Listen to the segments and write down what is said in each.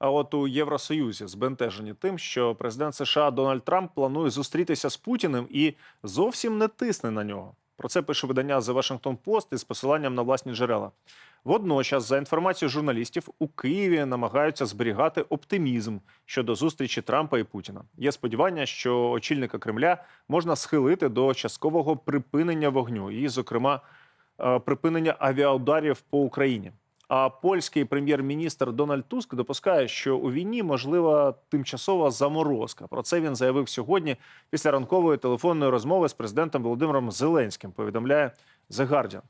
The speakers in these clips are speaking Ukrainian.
а от у Євросоюзі збентежені тим, що президент США Дональд Трамп планує зустрітися з Путіним і зовсім не тисне на нього. Про це пише видання The Washington Post із посиланням на власні джерела. Водночас, за інформацією журналістів, у Києві намагаються зберігати оптимізм щодо зустрічі Трампа і Путіна. Є сподівання, що очільника Кремля можна схилити до часткового припинення вогню, і, зокрема, е, припинення авіаударів по Україні. Польський прем'єр-міністр Дональд Туск допускає, що у війні можлива тимчасова заморозка. Про це він заявив сьогодні після ранкової телефонної розмови з президентом Володимиром Зеленським. Повідомляє The Guardian.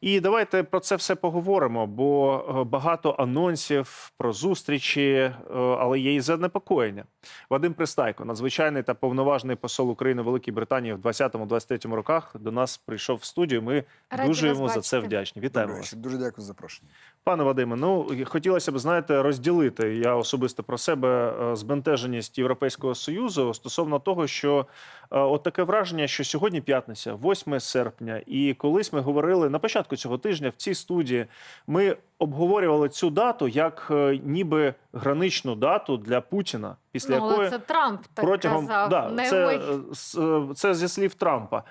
І давайте про це все поговоримо, бо е, багато анонсів про зустрічі, е, але є і занепокоєння. Вадим Пристайко, надзвичайний та повноважний посол України в Великій Британії в 20-23 роках, до нас прийшов в студію. Ми Раді дуже йому за це вдячні. Вітаємо вас. Дуже дякую за запрошення. Пане Вадиме, ну хотілося б знаєте розділити я особисто про себе е, збентеженість Європейського союзу стосовно того, що от таке враження, що сьогодні п'ятниця, 8 серпня, і колись ми говорили на початку цього тижня в цій студії. Ми обговорювали цю дату як е, ніби граничну дату для Путіна, після ну, якої це Трамп так протягом казав. да, не це, ми. е, е, це зі слів Трампа.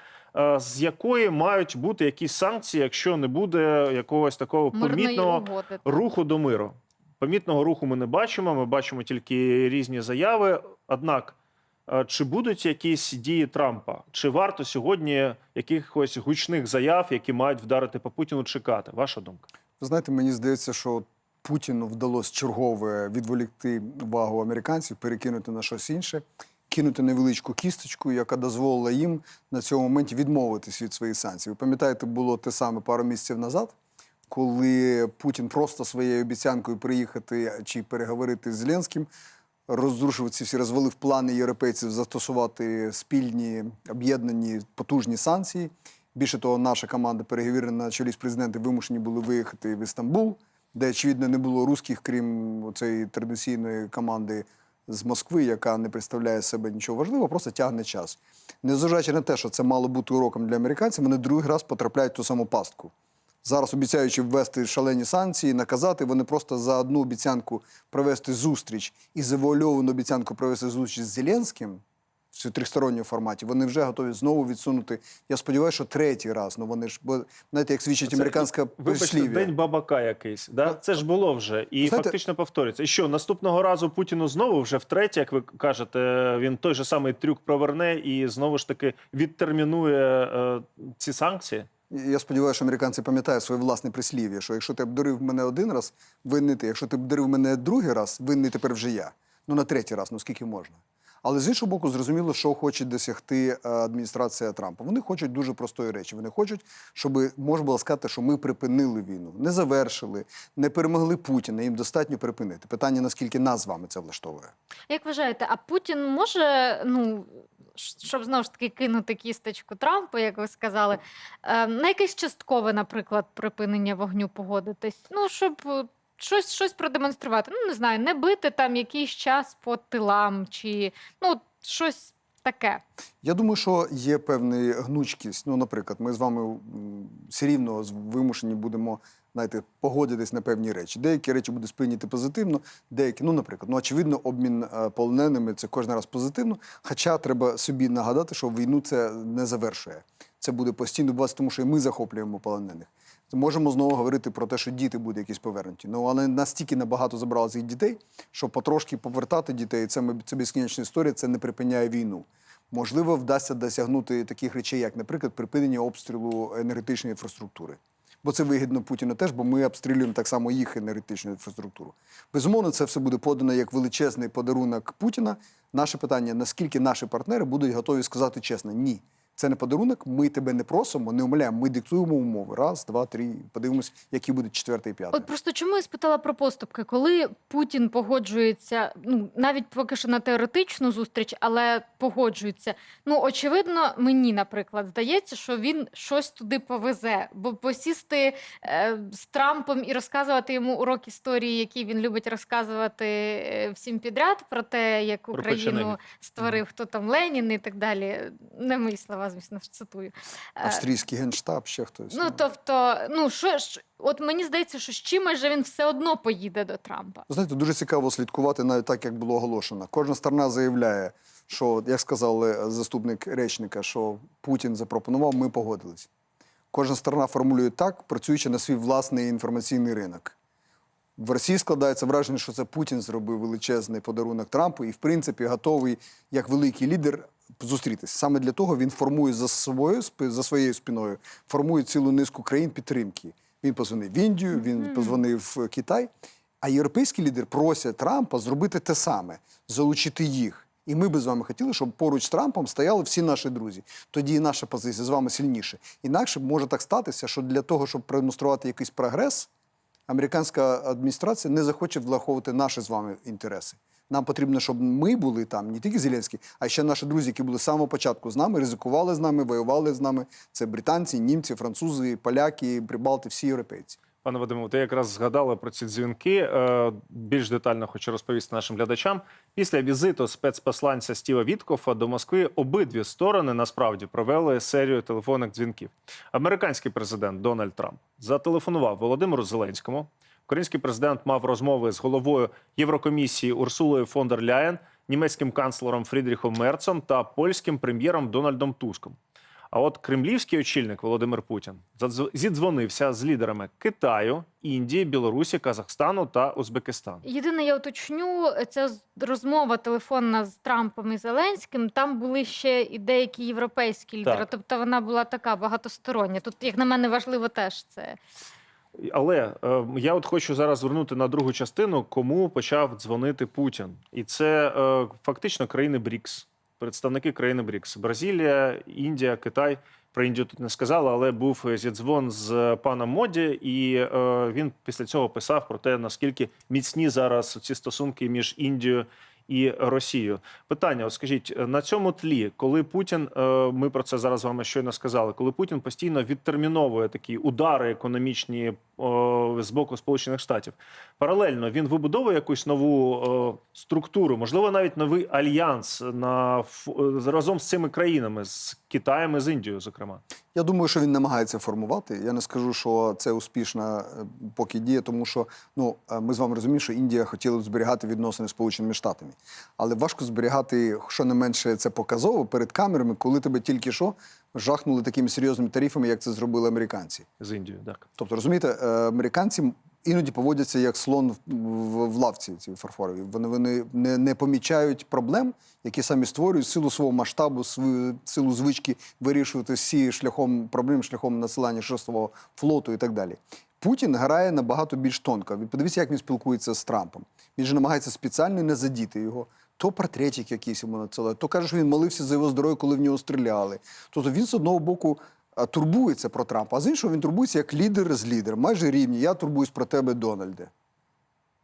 З якої мають бути якісь санкції, якщо не буде якогось такого мирної помітного угоди. руху до миру. Помітного руху ми не бачимо. Ми бачимо тільки різні заяви. Однак, чи будуть якісь дії Трампа? Чи варто сьогодні якихось гучних заяв, які мають вдарити по Путіну, чекати? Ваша думка? Ви знаєте, мені здається, що Путіну вдалося чергове відволікти увагу американців, перекинути на щось інше, кинути невеличку кісточку, яка дозволила їм на цьому моменті відмовитись від своїх санкцій. Ви пам'ятаєте, було те саме пару місяців назад, коли Путін просто своєю обіцянкою приїхати чи переговорити з Зеленським розрушив ці всі розвалив плани європейців застосувати спільні об'єднані потужні санкції. Більше того, наша команда переговірена на чолі з президентом вимушені були виїхати в Істамбул, де очевидно не було русських, крім цієї традиційної команди з Москви, яка не представляє себе нічого важливого, просто тягне час. Незважаючи на те, що це мало бути уроком для американців, вони другий раз потрапляють в ту саму пастку. Зараз обіцяючи ввести шалені санкції, наказати, вони просто за одну обіцянку провести зустріч і завуальовану обіцянку провести зустріч з Зеленським в тристоронньому форматі. Вони вже готові знову відсунути. Я сподіваюся, що третій раз. Ну вони ж бо знаєте, як свідчить Це, американська Вибачте, день бабака якийсь. Да? Це ж було вже. І Знаєте- фактично повторюється. І що, наступного разу Путіну знову вже втретє, як ви кажете, він той же самий трюк проверне і знову ж таки відтермінує е, ці санкції? Я сподіваюся, що американці пам'ятають своє власне прислів'я, що якщо ти обдурив мене один раз, винний ти. Якщо ти обдурив мене другий раз, винний тепер вже я. Ну на третій раз, ну скільки можна. Але з іншого боку, зрозуміло, що хоче досягти е, адміністрація Трампа. Вони хочуть дуже простої речі. Вони хочуть, щоб можна було сказати, що ми припинили війну, не завершили, не перемогли Путіна. Їм достатньо припинити. Питання наскільки нас з вами це влаштовує. Як вважаєте, а Путін може, ну щоб знову ж таки кинути кісточку Трампу, як ви сказали, е, на якесь часткове, наприклад, припинення вогню погодитись? Ну, щоб е, щось, щось продемонструвати. Ну, не знаю, не бити там якийсь час по тилам, чи ну, щось таке. Я думаю, що є певна гнучкість. Ну, наприклад, ми з вами все рівно вимушені будемо знаєте, погодитись на певні речі. Деякі речі будуть сприйняті позитивно, деякі, ну, наприклад, ну очевидно, обмін е, полоненими це кожен раз позитивно. Хоча треба собі нагадати, що війну це не завершує. Це буде постійно відбуватися, тому що і ми захоплюємо полонених. Можемо знову говорити про те, що діти будуть якісь повернуті. Ну але настільки набагато забрали цих дітей, що потрошки повертати дітей це, це безкінечна історія, це не припиняє війну. Можливо, вдасться досягнути таких речей, як, наприклад, припинення обстрілу енергетичної інфраструктури. Бо це вигідно Путіну теж, бо ми обстрілюємо так само їх енергетичну інфраструктуру. Безумовно, це все буде подано як величезний подарунок Путіна. Наше питання: наскільки наші партнери будуть готові сказати чесно, ні. Це не подарунок, ми тебе не просимо, не умоляємо, ми диктуємо умови. Раз, два, три. Подивимось, які будуть четвертий і п'ятий. От просто чому я спитала про поступки, коли Путін погоджується, ну навіть поки що на теоретичну зустріч, але погоджується. Ну очевидно, мені, наприклад, здається, що він щось туди повезе, бо посісти е, з Трампом і розказувати йому урок історії, який він любить розказувати е, всім підряд, про те, як Україну створив хто там Ленін і так далі. Немислива вас, звісно цитую. Е, Австрійський генштаб, ще хтось. Ну, тобто, ну що ж, от мені здається, що з чимось же він все одно поїде до Трампа. Знаєте, дуже цікаво слідкувати навіть так, як було оголошено. Кожна сторона заявляє, що, як сказав е, заступник речника, що Путін запропонував, ми погодились. Кожна сторона формулює так, працюючи на свій власний інформаційний ринок. В Росії складається враження, що це Путін зробив величезний подарунок Трампу і, в принципі, готовий як великий лідер зустрітися. Саме для того він формує за спи- за своєю спиною, формує цілу низку країн підтримки. Він позвонив в Індію, він позвонив в Китай. А європейські лідери просять Трампа зробити те саме, залучити їх. І ми би з вами хотіли, щоб поруч з Трампом стояли всі наші друзі. Тоді і наша позиція з вами сильніше. Інакше може так статися, що для того, щоб продемонструвати якийсь прогрес, американська адміністрація не захоче враховувати наші з вами інтереси. Нам потрібно, щоб ми були там, не тільки Зеленський, а ще наші друзі, які були з самого початку з нами, ризикували з нами, воювали з нами. Це британці, німці, французи, поляки, прибалти, всі європейці. Пане Вадиме, ти якраз згадали про ці дзвінки. Е, Більш детально хочу розповісти нашим глядачам. Після візиту спецпосланця Стіва Віткофа до Москви обидві сторони насправді провели серію телефонних дзвінків. Американський президент Дональд Трамп зателефонував Володимиру Зеленському. Український президент мав розмови з головою Єврокомісії Урсулою фон дер Ляєн, німецьким канцлером Фрідріхом Мерцом та польським прем'єром Дональдом Туском. А от кремлівський очільник Володимир Путін зідзвонився з лідерами Китаю, Індії, Білорусі, Казахстану та Узбекистану. Єдине, я уточню, ця розмова телефонна з Трампом і Зеленським. Там були ще і деякі європейські лідери. Так. Тобто вона була така багатостороння. Тут, як на мене, важливо теж це. Але е, я от хочу зараз звернути на другу частину, кому почав дзвонити Путін, і це е, фактично країни БРІКС, представники країни БРІКС: Бразилія, Індія, Китай. Про Індію тут не сказала, але був зідзвон з паном Моді, і е, він після цього писав про те, наскільки міцні зараз ці стосунки між Індією і Росію. Питання: от скажіть, на цьому тлі, коли Путін, е, ми про це зараз вами щойно сказали, коли Путін постійно відтерміновує такі удари економічні з боку Сполучених Штатів, паралельно він вибудовує якусь нову е, структуру, можливо, навіть новий альянс на е, разом з цими країнами, з Китаєм і з Індією, зокрема. Я думаю, що він намагається формувати. Я не скажу, що це успішна е, поки діє, тому що ну е, ми з вами розуміємо, що Індія хотіла б зберігати відносини з Сполученими Штатами, але важко зберігати щонайменше це показово перед камерами, коли тебе тільки що жахнули такими серйозними тарифами, як це зробили американці. З Індією, так. Тобто, розумієте, е, американці іноді поводяться як слон в, в, в лавці ці фарфорові. Вони, вони не, не помічають проблем, які самі створюють силу свого масштабу, свою силу звички вирішувати всі шляхом проблем, шляхом насилання шостого флоту і так далі. Путін грає набагато більш тонко. Подивіться, як він спілкується з Трампом. Він же намагається спеціально не задіти його. То портретик якийсь йому надсилає, то каже, що він молився за його здоров'я, коли в нього стріляли. Тобто він з одного боку турбується про Трампа, а з іншого він турбується як лідер з лідером, майже рівні. Я турбуюсь про тебе, Дональде.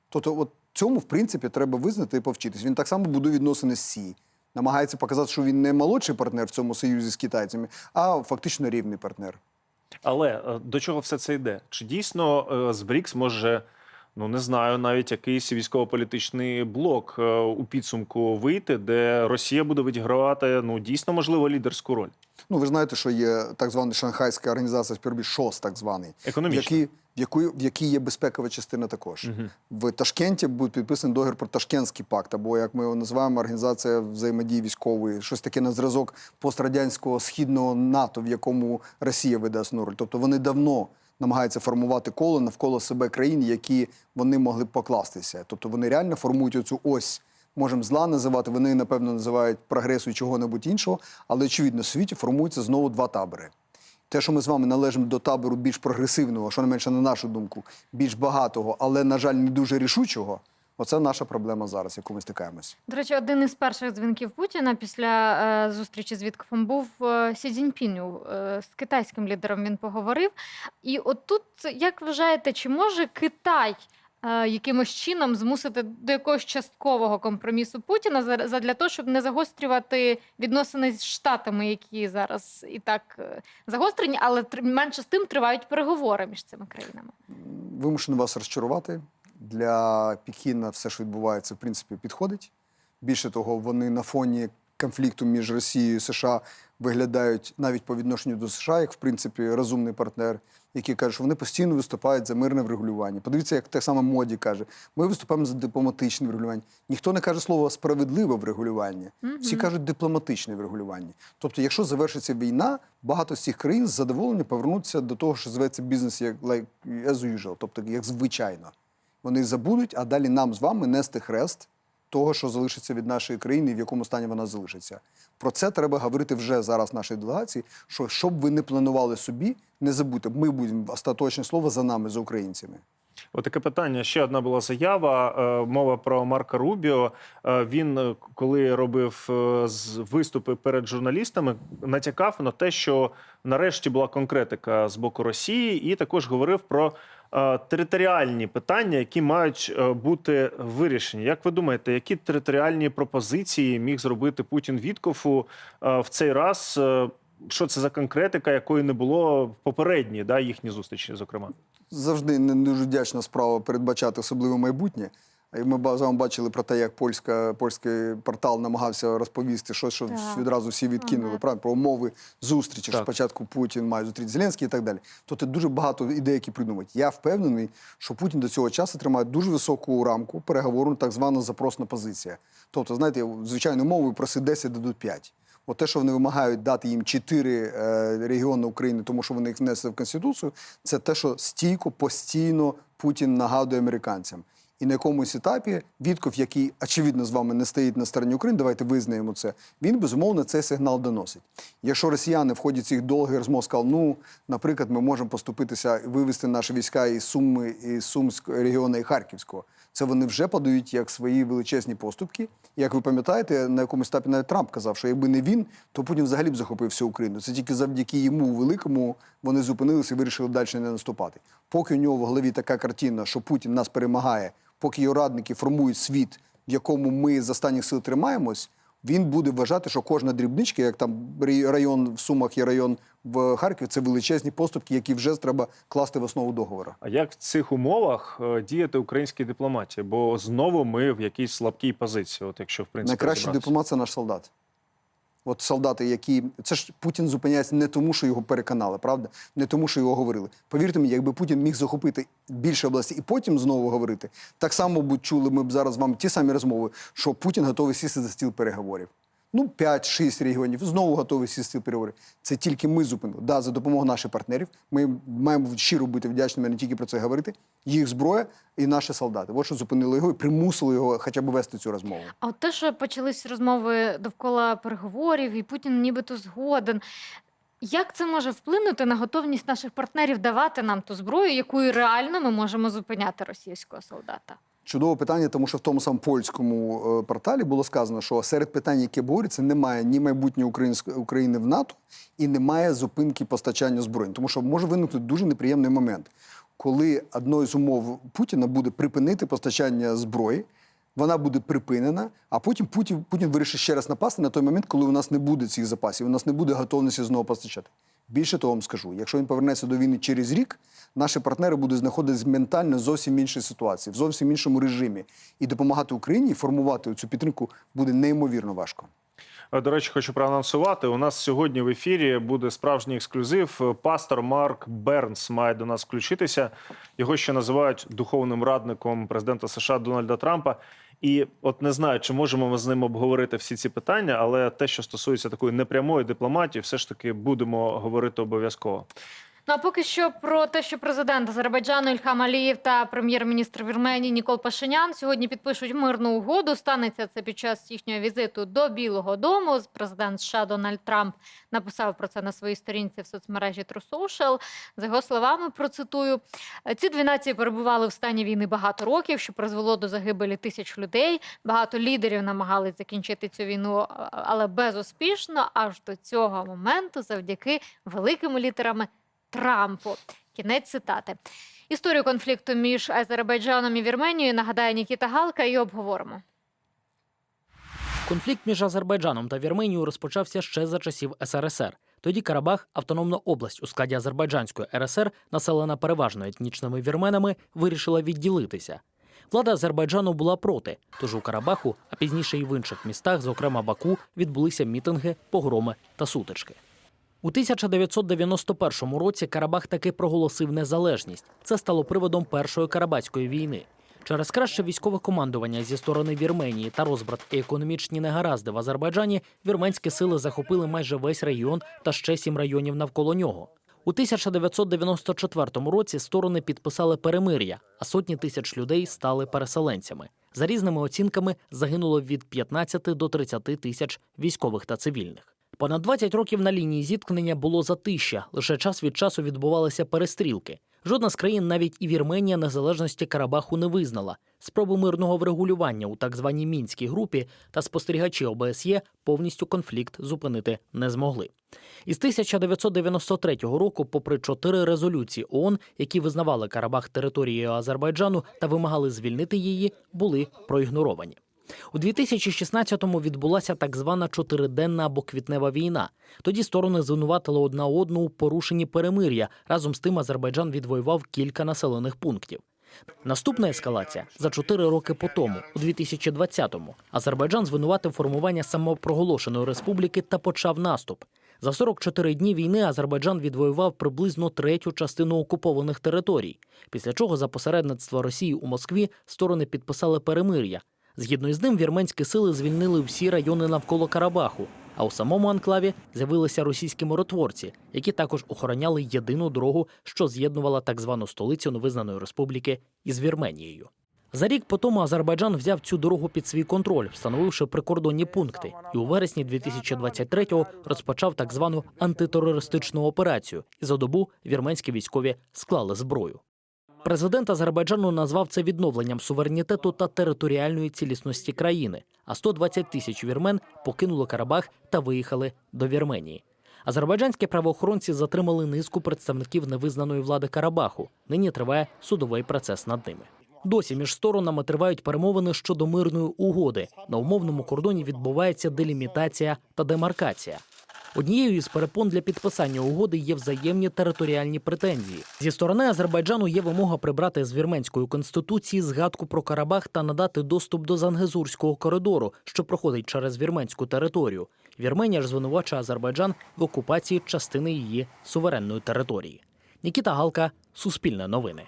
Тобто, от цьому, в принципі, треба визнати і повчитись. Він так само будує відносини з Сі. Намагається показати, що він не молодший партнер в цьому союзі з китайцями, а фактично рівний партнер. Але е, до чого все це йде? Чи дійсно е, з БРІКС може, ну не знаю, навіть якийсь військово-політичний блок е, у підсумку вийти, де Росія буде відігравати ну дійсно можливо лідерську роль Ну, ви ж знаєте, що є так звана Шанхайська організація співробіт ШОС, так званий, якій, в, якої, в якій є безпекова частина також. Мгм. В Ташкенті буде підписаний договір про Ташкентський пакт, або як ми його називаємо, організація взаємодії військової, щось таке на зразок пострадянського східного НАТО, в якому Росія веде основну роль. Тобто вони давно намагаються формувати коло навколо себе країн, які вони могли б покластися. Тобто вони реально формують оцю ось. Можемо зла називати, вони напевно називають прогресу чого-небудь іншого, але очевидно, в світі формуються знову два табори. Те, що ми з вами належимо до табору більш прогресивного, що не менше на нашу думку, більш багатого, але, на жаль, не дуже рішучого, оце наша проблема зараз, яку ми стикаємось. До речі, один із перших дзвінків Путіна після е, зустрічі з Віткофом був е, Сі Цзіньпіню. Е, з китайським лідером він поговорив. І от тут, як вважаєте, чи може Китай е, якимось чином змусити до якогось часткового компромісу Путіна за- задля того, щоб не загострювати відносини з Штатами, які зараз і так е, загострені, але менше з тим тривають переговори між цими країнами? Вимушений вас розчарувати. Для Пекіна все, що відбувається, в принципі, підходить. Більше того, вони на фоні конфлікту між Росією і США виглядають навіть по відношенню до США, як в принципі розумний партнер, який каже, що вони постійно виступають за мирне врегулювання. Подивіться, як так само моді каже, ми виступаємо за дипломатичне врегулювання. Ніхто не каже слово справедливе врегулювання. Всі кажуть дипломатичне врегулювання. Тобто, якщо завершиться війна, багато з цих країн з задоволенням повернуться до того, що зветься бізнес як like, as usual, тобто як звичайно. Вони забудуть, а далі нам з вами нести хрест того, що залишиться від нашої країни, і в якому стані вона залишиться. Про це треба говорити вже зараз нашій делегації. Що щоб ви не планували собі, не забудьте, ми будемо остаточне слово за нами, за українцями. Отаке питання. Ще одна була заява. е, Мова про Марка Рубіо. Е, Він, е, коли робив виступи перед журналістами, натякав на те, що нарешті була конкретика з боку Росії, і також говорив про територіальні питання, які мають е, бути вирішені. Як ви думаєте, які територіальні пропозиції міг зробити Путін Віткофу е, в цей раз? Е, Що це за конкретика, якої не було в попередні да, їхні зустрічі, зокрема? Завжди не дуже вдячна справа передбачати особливе майбутнє. І Ми з вами бачили про те, як польська, польський портал намагався розповісти щось, що Так. відразу всі відкинули. Ага. Правильно? Про умови зустрічі. що Так. Спочатку Путін має зустріти Зеленський і так далі. Тобто дуже багато ідей, які придумають. Я впевнений, що Путін до цього часу тримає дуже високу рамку переговору, так звана запросна позиція. Тобто, знаєте, звичайною мовою проси 10 дадуть 5. От те, що вони вимагають дати їм чотири е, регіони України, тому що вони їх внесли в Конституцію, це те, що стійко, постійно Путін нагадує американцям. І на якомусь етапі Вітков, який очевидно з вами не стоїть на стороні України, давайте визнаємо це. Він безумовно цей сигнал доносить. Якщо росіяни в ході цих довгих розмов сказали, ну, наприклад, ми можемо поступитися і вивести наші війська із Суми, із Сумського регіону і Харківського, це вони вже подають як свої величезні поступки. Як ви пам'ятаєте, на якомусь етапі навіть Трамп казав, що якби не він, то Путін взагалі б захопив всю Україну. Це тільки завдяки йому великому вони зупинилися і вирішили далі не наступати. Поки у нього в голові така картина, що Путін нас перемагає, поки його радники формують світ, в якому ми з останніх сил тримаємось, він буде вважати, що кожна дрібничка, як там рай- район в Сумах і район в Харкові, це величезні поступки, які вже треба класти в основу договору. А як в цих умовах е, діяти українській дипломатії? Бо знову ми в якійсь слабкій позиції. От якщо в принципі Найкращий дипломат це наш солдат. От солдати, які. Це ж Путін зупиняється не тому, що його переконали, правда? Не тому, що його говорили. Повірте мені, якби Путін міг захопити більше області і потім знову говорити, так само б чули ми б зараз вам ті самі розмови, що Путін готовий сісти за стіл переговорів. Ну, 5-6 регіонів знову готові сісти за стіл переговорів. Це тільки ми зупинили. Да, за допомогою наших партнерів. Ми маємо щиро бути вдячними не тільки про це говорити. Їх зброя і наші солдати. От що зупинили його і примусили його хоча б вести цю розмову. А от те, що почались розмови довкола переговорів, і Путін нібито згоден. Як це може вплинути на готовність наших партнерів давати нам ту зброю, якою реально ми можемо зупиняти російського солдата? Чудове питання, тому що в тому самому польському е, порталі було сказано, що серед питань, які обговорюються, немає ні майбутнього української України в НАТО і немає зупинки постачання зброї. Тому що може виникнути дуже неприємний момент, коли одною з умов Путіна буде припинити постачання зброї. Вона буде припинена, а потім Путін, Путін вирішить ще раз напасти на той момент, коли у нас не буде цих запасів, у нас не буде готовності знову постачати. Більше того вам скажу, якщо він повернеться до війни через рік, наші партнери будуть знаходитися ментально зовсім іншій ситуації, в зовсім іншому режимі. І допомагати Україні формувати цю підтримку буде неймовірно важко. Е, До речі, хочу проанонсувати. У нас сьогодні в ефірі буде справжній ексклюзив. Пастор Марк Бернс має до нас включитися. Його ще називають духовним радником президента США Дональда Трампа. І от не знаю, чи можемо ми з ним обговорити всі ці питання, але те, що стосується такої непрямої дипломатії, все ж таки будемо говорити обов'язково. Ну а поки що про те, що президент Азербайджану Ільхам Алієв та прем'єр-міністр Вірменії Нікол Пашинян сьогодні підпишуть мирну угоду. Станеться це під час їхнього візиту до Білого Дому. Президент США Дональд Трамп написав про це на своїй сторінці в соцмережі True Social. За його словами, процитую: ці дві нації перебували в стані війни багато років, що призвело до загибелі тисяч людей. Багато лідерів намагались закінчити цю війну, але безуспішно. Аж до цього моменту, завдяки великими літерами Трампу. Кінець цитати. Історію конфлікту між Азербайджаном і Вірменією нагадає Нікіта Галка і обговоримо. Конфлікт між Азербайджаном та Вірменією розпочався ще за часів СРСР. Тоді Карабах, автономна область у складі Азербайджанської РСР, населена переважно етнічними вірменами, вирішила відділитися. Влада Азербайджану була проти, тож у Карабаху, а пізніше і в інших містах, зокрема Баку, відбулися мітинги, погроми та сутички. У 1991 році Карабах таки проголосив незалежність. Це стало приводом першої карабатської війни. Через краще військове командування зі сторони Вірменії та розбрат і економічні негаразди в Азербайджані вірменські сили захопили майже весь регіон та ще сім районів навколо нього. У 1994 році сторони підписали перемир'я, а сотні тисяч людей стали переселенцями. За різними оцінками загинуло від 15 до 30 тисяч військових та цивільних. Понад 20 років на лінії зіткнення було затища. Лише час від часу відбувалися перестрілки. Жодна з країн, навіть і Вірменія, незалежності Карабаху не визнала. Спроби мирного врегулювання у так званій мінській групі та спостерігачі ОБСЄ повністю конфлікт зупинити не змогли. Із 1993 року, попри чотири резолюції ООН, які визнавали Карабах територією Азербайджану та вимагали звільнити її, були проігноровані. У 2016-му відбулася так звана чотириденна або квітнева війна. Тоді сторони звинуватили одна одну у порушенні перемир'я. Разом з тим Азербайджан відвоював кілька населених пунктів. Наступна ескалація за чотири роки по тому, у 2020-му, Азербайджан звинуватив формування самопроголошеної республіки та почав наступ. За 44 дні війни Азербайджан відвоював приблизно третю частину окупованих територій. Після чого за посередництва Росії у Москві сторони підписали перемир'я. Згідно із ним, вірменські сили звільнили всі райони навколо Карабаху. А у самому анклаві з'явилися російські миротворці, які також охороняли єдину дорогу, що з'єднувала так звану столицю невизнаної республіки із Вірменією. За рік по тому Азербайджан взяв цю дорогу під свій контроль, встановивши прикордонні пункти, і у вересні 2023-го розпочав так звану антитерористичну операцію. І за добу вірменські військові склали зброю. Президент Азербайджану назвав це відновленням суверенітету та територіальної цілісності країни. А 120 тисяч вірмен покинули Карабах та виїхали до Вірменії. Азербайджанські правоохоронці затримали низку представників невизнаної влади Карабаху. Нині триває судовий процес над ними. Досі між сторонами тривають перемовини щодо мирної угоди. На умовному кордоні відбувається делімітація та демаркація. Однією із перепон для підписання угоди є взаємні територіальні претензії. Зі сторони Азербайджану є вимога прибрати з вірменської конституції згадку про Карабах та надати доступ до Зангезурського коридору, що проходить через вірменську територію. Вірменія ж звинувачує Азербайджан в окупації частини її суверенної території. Нікіта Галка, Суспільне новини.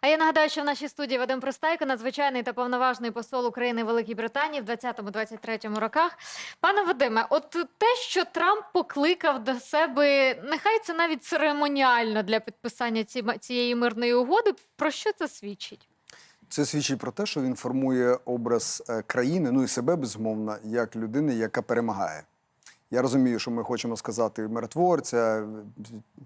А я нагадаю, що в нашій студії Вадим Пристайко, надзвичайний та повноважний посол України в Великій Британії в 20-23 роках. Пане Вадиме, от те, що Трамп покликав до себе, нехай це навіть церемоніально для підписання ці- цієї мирної угоди. Про що це свідчить? Це свідчить про те, що він формує образ е, країни, ну і себе безумовно, як людини, яка перемагає. Я розумію, що ми хочемо сказати миротворця,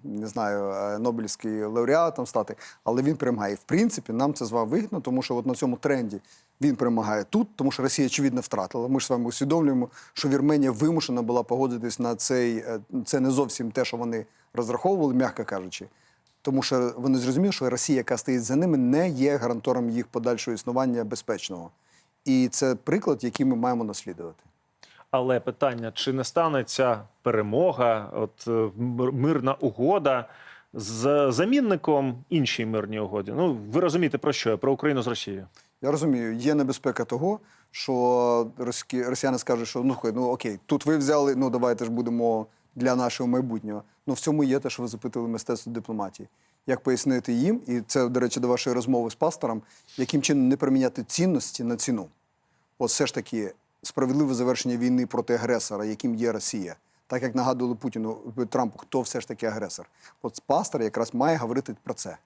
не знаю, е, Нобелівський лауреатом стати, але він перемагає. В принципі, нам це з вами вигідно, тому що от на цьому тренді він перемагає тут, тому що Росія очевидно втратила. Ми ж з вами усвідомлюємо, що Вірменія вимушена була погодитись на цей. е, Це не зовсім те, що вони розраховували, м'яко кажучи. Тому що вони зрозуміли, що Росія, яка стоїть за ними, не є гарантором їх подальшого існування безпечного. І це приклад, який ми маємо наслідувати. Але питання: чи не станеться перемога, от е, мирна угода з замінником іншій мирній угоді? Ну ви розумієте про що? Про Україну з Росією. Я розумію, є небезпека того, що росіяни скажуть, що ну, ну окей, тут ви взяли, ну давайте ж будемо для нашого майбутнього. Ну в цьому є те, що ви запитали мистецтво дипломатії. Як пояснити їм, і це, до речі, до вашої розмови з пастором, яким чином не проміняти цінності на ціну? От все ж таки справедливе завершення війни проти агресора, яким є Росія. Так як нагадували Путіну Трампу, хто все ж таки агресор. От пастор якраз має говорити про це.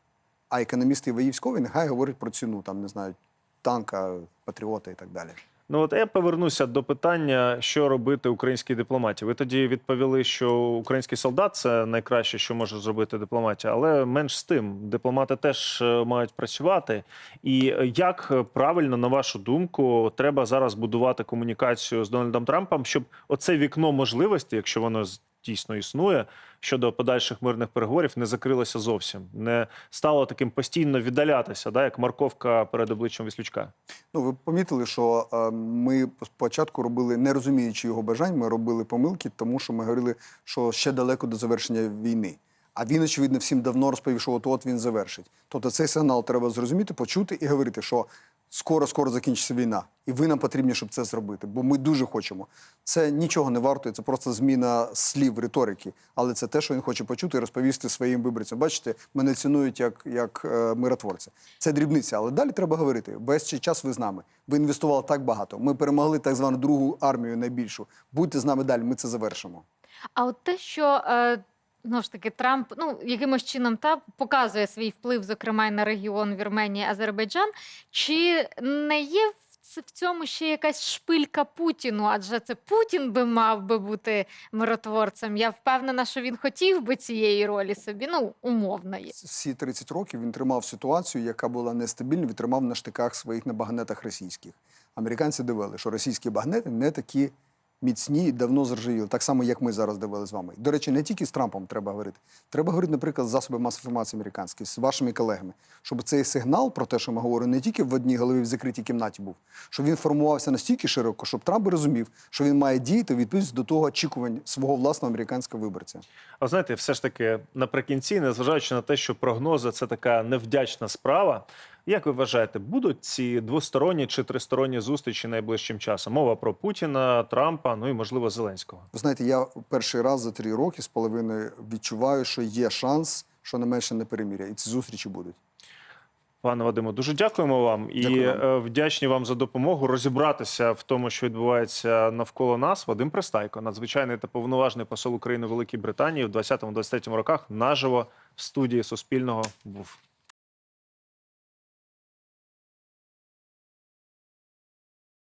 А економісти і військові нехай говорять про ціну, там не знаю, танка, патріота і так далі. Ну от я повернуся до питання, що робити українській дипломатії. Ви тоді відповіли, що український солдат це найкраще, що може зробити дипломатія, але менш з тим, дипломати теж е, мають працювати. І е, як е, правильно, на вашу думку, треба зараз будувати комунікацію з Дональдом Трампом, щоб оце вікно можливості, якщо воно дійсно існує, щодо подальших мирних переговорів, не закрилося зовсім, не стало таким постійно віддалятися, да, як морковка перед обличчям віслючка. Ну, ви помітили, що е, ми спочатку робили, не розуміючи його бажань, ми робили помилки, тому що ми говорили, що ще далеко до завершення війни. А він, очевидно, всім давно розповів, що от-от він завершить. Тобто цей сигнал треба зрозуміти, почути і говорити, що скоро-скоро закінчиться війна. І ви нам потрібні, щоб це зробити. Бо ми дуже хочемо. Це нічого не вартує, це просто зміна слів, риторики. Але це те, що він хоче почути і розповісти своїм виборцям. Бачите, мене цінують як, як е, миротворця. Це дрібниця, але далі треба говорити. Весь час ви з нами. Ви інвестували так багато. Ми перемогли так звану другу армію найбільшу. Будьте з нами далі, ми це завершимо. А от те, що е, знову ж таки Трамп ну якимось чином та показує свій вплив, зокрема й на регіон Вірменії, Азербайджан, чи не є в цьому ще якась шпилька Путіну? Адже це Путін би мав би бути миротворцем. Я впевнена, що він хотів би цієї ролі собі, ну умовно є. Всі 30 років він тримав ситуацію, яка була нестабільна, він тримав на штиках своїх на багнетах російських. Американці довели, що російські багнети не такі міцні давно заржавіли, так само, як ми зараз довели з вами. До речі, не тільки з Трампом треба говорити. Треба говорити, наприклад, з засоби масової інформації американські, з вашими колегами, щоб цей сигнал про те, що ми говоримо, не тільки в одній голові в закритій кімнаті був, щоб він формувався настільки широко, щоб Трамп розумів, що він має діяти відповідно до того очікувань свого власного американського виборця. А знаєте, все ж таки наприкінці, незважаючи на те, що прогнози це така невдячна справа. Як ви вважаєте, будуть ці двосторонні чи тристоронні зустрічі найближчим часом? Мова про Путіна, Трампа, ну і можливо Зеленського. Знаєте, я перший раз за три роки з половиною відчуваю, що є шанс, що не менше не переміря, і ці зустрічі будуть. Пане Вадимо, дуже дякуємо вам і вам. е, вдячні вам за допомогу розібратися в тому, що відбувається навколо нас. Вадим Пристайко, надзвичайний та повноважний посол України в Великій Британії в 20-23 роках, наживо в студії Суспільного був.